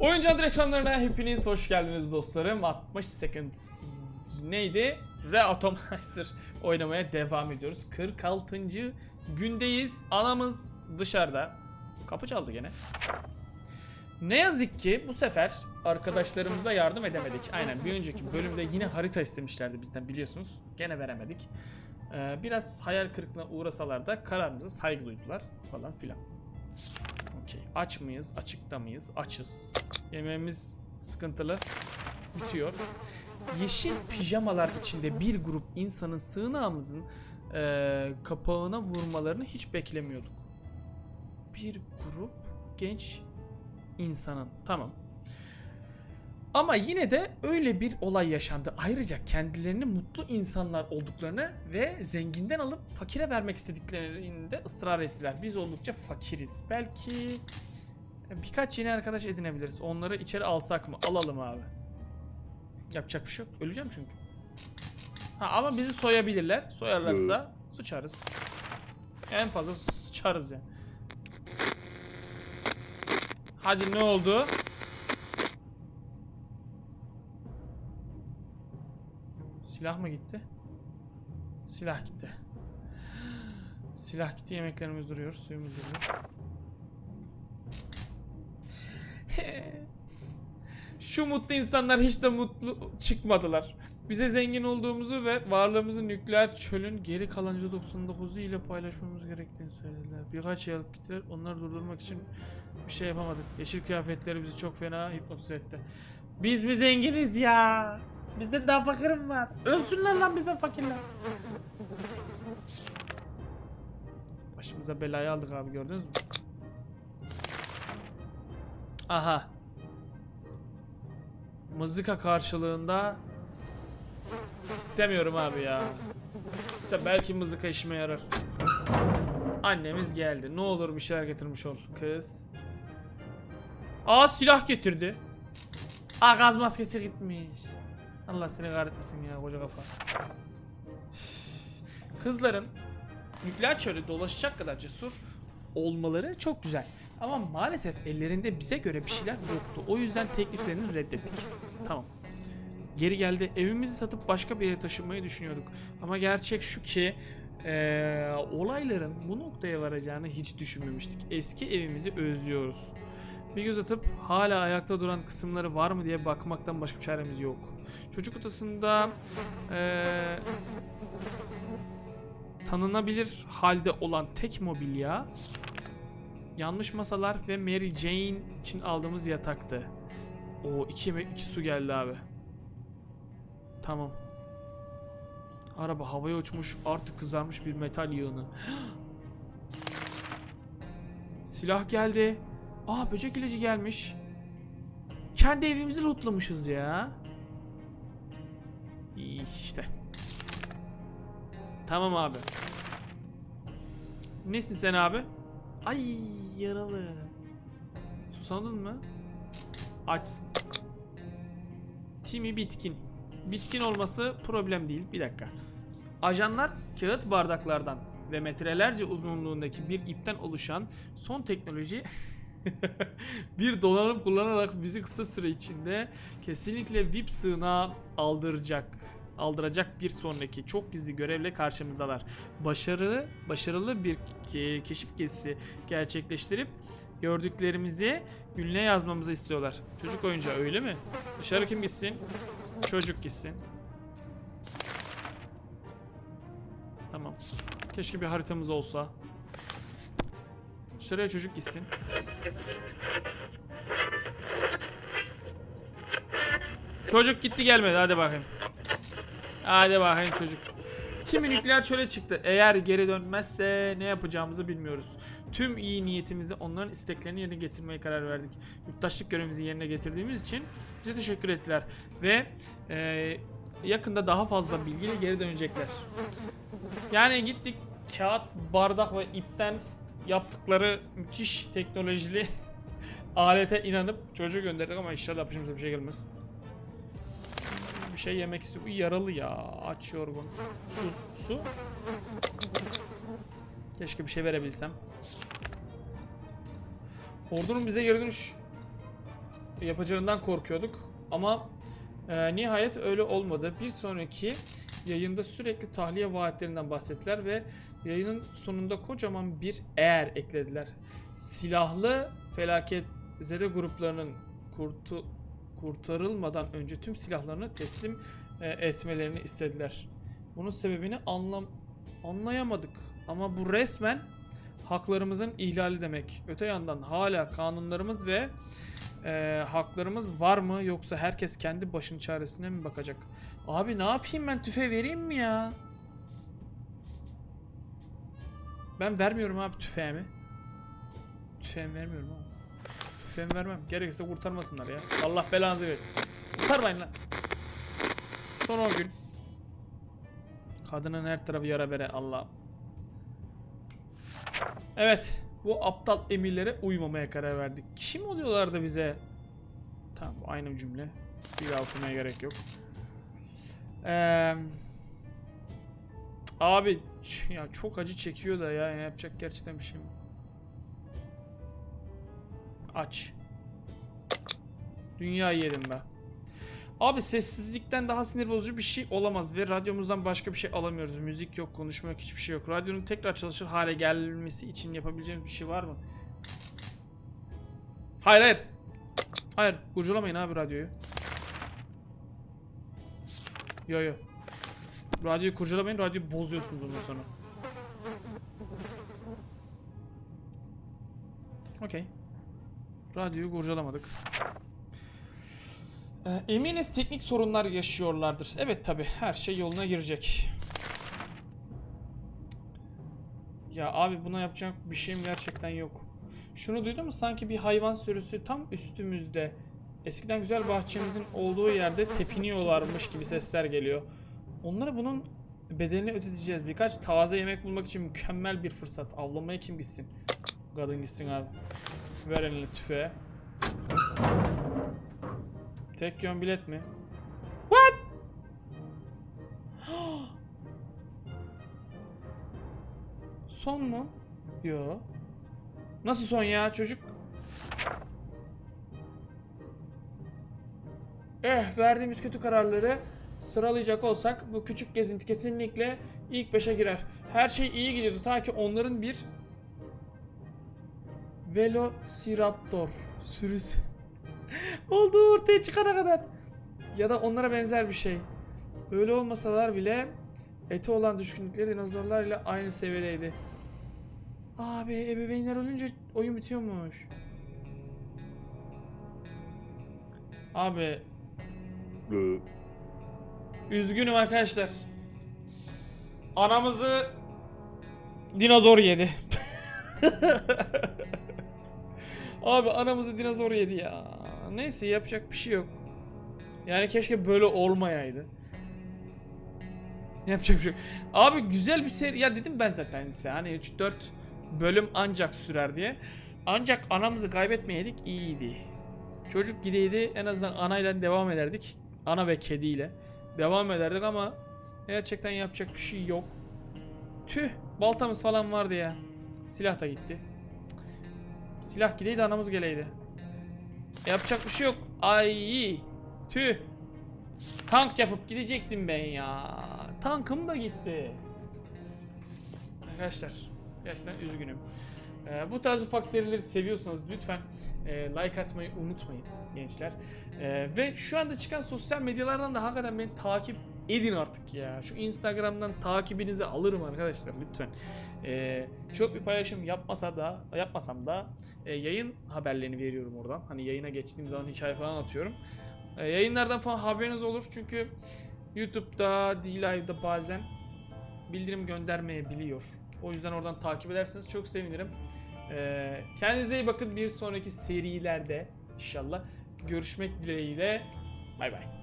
Oyuncu Adı ekranlarına hepiniz hoş geldiniz dostlarım. 60 seconds neydi? Reatomizer oynamaya devam ediyoruz. 46. gündeyiz. Anamız dışarıda. Kapı çaldı gene. Ne yazık ki bu sefer arkadaşlarımıza yardım edemedik. Aynen bir önceki bölümde yine harita istemişlerdi bizden biliyorsunuz. Gene veremedik. Ee, biraz hayal kırıklığına uğrasalar da kararımıza saygı duydular falan filan. Okey. Aç mıyız? Açıkta mıyız? Açız. Yemeğimiz sıkıntılı. Bitiyor. Yeşil pijamalar içinde bir grup insanın sığınağımızın eee, kapağına vurmalarını hiç beklemiyorduk. Bir grup genç insanın. Tamam. Ama yine de öyle bir olay yaşandı. Ayrıca kendilerini mutlu insanlar olduklarını ve zenginden alıp fakire vermek istediklerini de ısrar ettiler. Biz oldukça fakiriz. Belki birkaç yeni arkadaş edinebiliriz. Onları içeri alsak mı? Alalım abi. Yapacak bir şey yok. Öleceğim çünkü. Ha, ama bizi soyabilirler. Soyarlarsa sıçarız. En fazla sıçarız yani. Hadi ne oldu? Silah mı gitti? Silah gitti. Silah gitti yemeklerimiz duruyor, suyumuz duruyor. Şu mutlu insanlar hiç de mutlu çıkmadılar. Bize zengin olduğumuzu ve varlığımızı nükleer çölün geri kalan %99'u ile paylaşmamız gerektiğini söylediler. Birkaç şey alıp gittiler. Onları durdurmak için bir şey yapamadık. Yeşil kıyafetleri bizi çok fena hipnotize etti. Biz mi zenginiz ya? Bizde daha fakirim var. Ölsünler lan bize fakirler. Başımıza belayı aldık abi gördünüz mü? Aha. Mızıka karşılığında istemiyorum abi ya. İşte belki mızıka işime yarar. Annemiz geldi. Ne olur bir şeyler getirmiş ol kız. Aa silah getirdi. Aa gaz maskesi gitmiş. Allah seni kahretmesin ya koca kafa. Kızların nükleer çölde dolaşacak kadar cesur olmaları çok güzel. Ama maalesef ellerinde bize göre bir şeyler yoktu. O yüzden tekliflerini reddettik. Tamam. Geri geldi. Evimizi satıp başka bir yere taşınmayı düşünüyorduk. Ama gerçek şu ki eee, olayların bu noktaya varacağını hiç düşünmemiştik. Eski evimizi özlüyoruz. Bir göz atıp hala ayakta duran kısımları var mı diye bakmaktan başka bir çaremiz yok. Çocuk odasında eee, tanınabilir halde olan tek mobilya yanlış masalar ve Mary Jane için aldığımız yataktı. O iki, iki su geldi abi. Tamam. Araba havaya uçmuş artık kızarmış bir metal yığını. Silah geldi. Aa böcek ilacı gelmiş. Kendi evimizi lootlamışız ya. İyi işte. Tamam abi. Nesin sen abi? Ay yaralı. Susadın mı? Açsın. Timi bitkin. Bitkin olması problem değil. Bir dakika. Ajanlar kağıt bardaklardan ve metrelerce uzunluğundaki bir ipten oluşan son teknoloji bir donanım kullanarak bizi kısa süre içinde kesinlikle VIP sığınağa aldıracak aldıracak bir sonraki çok gizli görevle karşımızdalar. Başarılı başarılı bir ke- keşif gezisi gerçekleştirip gördüklerimizi ünlüğe yazmamızı istiyorlar. Çocuk oyuncağı öyle mi? Dışarı kim gitsin? Çocuk gitsin. Tamam. Keşke bir haritamız olsa. Dışarıya çocuk gitsin. Çocuk gitti gelmedi hadi bakayım. Hadi bakayım çocuk. Timi nükleer çöle çıktı. Eğer geri dönmezse ne yapacağımızı bilmiyoruz. Tüm iyi niyetimizle onların isteklerini yerine getirmeye karar verdik. Yurttaşlık görevimizi yerine getirdiğimiz için bize teşekkür ettiler. Ve eee, yakında daha fazla bilgiyle geri dönecekler. Yani gittik kağıt, bardak ve ipten yaptıkları müthiş teknolojili alete inanıp çocuğu gönderdik ama inşallah başımıza bir şey gelmez. Bir şey yemek istiyor. Bu yaralı ya. Aç yorgun. Su. Su. Keşke bir şey verebilsem. Ordunun bize geri dönüş yapacağından korkuyorduk. Ama e, nihayet öyle olmadı. Bir sonraki yayında sürekli tahliye vaatlerinden bahsettiler ve yayının sonunda kocaman bir eğer eklediler. Silahlı felaket zede gruplarının kurtu, kurtarılmadan önce tüm silahlarını teslim e, etmelerini istediler. Bunun sebebini anlam anlayamadık. Ama bu resmen haklarımızın ihlali demek. Öte yandan hala kanunlarımız ve e, haklarımız var mı yoksa herkes kendi başın çaresine mi bakacak? Abi ne yapayım ben tüfe vereyim mi ya? Ben vermiyorum abi tüfeğimi. Tüfeğimi vermiyorum abi. Tüfeğimi vermem. Gerekirse kurtarmasınlar ya. Allah belanızı versin. Kurtarmayın lan. Son 10 gün. Kadının her tarafı yara bere Allah. Evet. Bu aptal emirlere uymamaya karar verdik. Kim oluyorlar da bize? Tamam aynı cümle. Bir daha okumaya gerek yok. Eee... Abi ya çok acı çekiyor da ya yapacak gerçekten bir şey mi? Aç. Dünyayı yedim ben. Abi sessizlikten daha sinir bozucu bir şey olamaz ve radyomuzdan başka bir şey alamıyoruz. Müzik yok, konuşma yok, hiçbir şey yok. Radyonun tekrar çalışır hale gelmesi için yapabileceğimiz bir şey var mı? Hayır hayır. Hayır, kurcalamayın abi radyoyu. Yo yo. Radyoyu kurcalamayın, radyoyu bozuyorsunuz ondan sonra. Okey. Radyoyu kurcalamadık. Ee, Eminiz teknik sorunlar yaşıyorlardır. Evet tabi her şey yoluna girecek. Ya abi buna yapacak bir şeyim gerçekten yok. Şunu duydun mu? Sanki bir hayvan sürüsü tam üstümüzde. Eskiden güzel bahçemizin olduğu yerde tepiniyorlarmış gibi sesler geliyor. Onlara bunun bedelini ödeteceğiz. Birkaç taze yemek bulmak için mükemmel bir fırsat. Avlamaya kim gitsin? Kadın gitsin abi. Ver eline tüfeği. Tek yön bilet mi? What? son mu? Yo. Nasıl son ya çocuk? Eh verdiğimiz kötü kararları sıralayacak olsak bu küçük gezinti kesinlikle ilk 5'e girer. Her şey iyi gidiyordu ta ki onların bir Velociraptor sürüsü olduğu ortaya çıkana kadar. Ya da onlara benzer bir şey. Öyle olmasalar bile eti olan düşkünlükleri dinozorlar ile aynı seviyedeydi. Abi ebeveynler ölünce oyun bitiyormuş. Abi üzgünüm arkadaşlar. Anamızı dinozor yedi. Abi anamızı dinozor yedi ya. Neyse yapacak bir şey yok. Yani keşke böyle olmayaydı. Yapacak bir şey yok. Abi güzel bir seri. Ya dedim ben zaten size hani 3-4 bölüm ancak sürer diye. Ancak anamızı kaybetmeyeydik iyiydi. Çocuk gideydi en azından anayla devam ederdik. Ana ve kediyle. Devam ederdik ama gerçekten yapacak bir şey yok. Tüh baltamız falan vardı ya. Silah da gitti. Silah gideydi anamız geleydi. Yapacak bir şey yok. Ay tüh. Tank yapıp gidecektim ben ya. Tankım da gitti. Arkadaşlar gerçekten üzgünüm. Ee, bu tarz ufak serileri seviyorsanız lütfen e, like atmayı unutmayın gençler. Ee, ve şu anda çıkan sosyal medyalardan da hakikaten beni takip edin artık ya. Şu Instagram'dan takibinizi alırım arkadaşlar lütfen. Ee, çok bir paylaşım yapmasa da yapmasam da e, yayın haberlerini veriyorum oradan. Hani yayına geçtiğim zaman hikaye falan atıyorum. Ee, yayınlardan falan haberiniz olur çünkü YouTube'da, D-Live'da bazen bildirim göndermeyebiliyor. O yüzden oradan takip ederseniz çok sevinirim. Ee, kendinize iyi bakın. Bir sonraki serilerde inşallah görüşmek dileğiyle. Bay bay.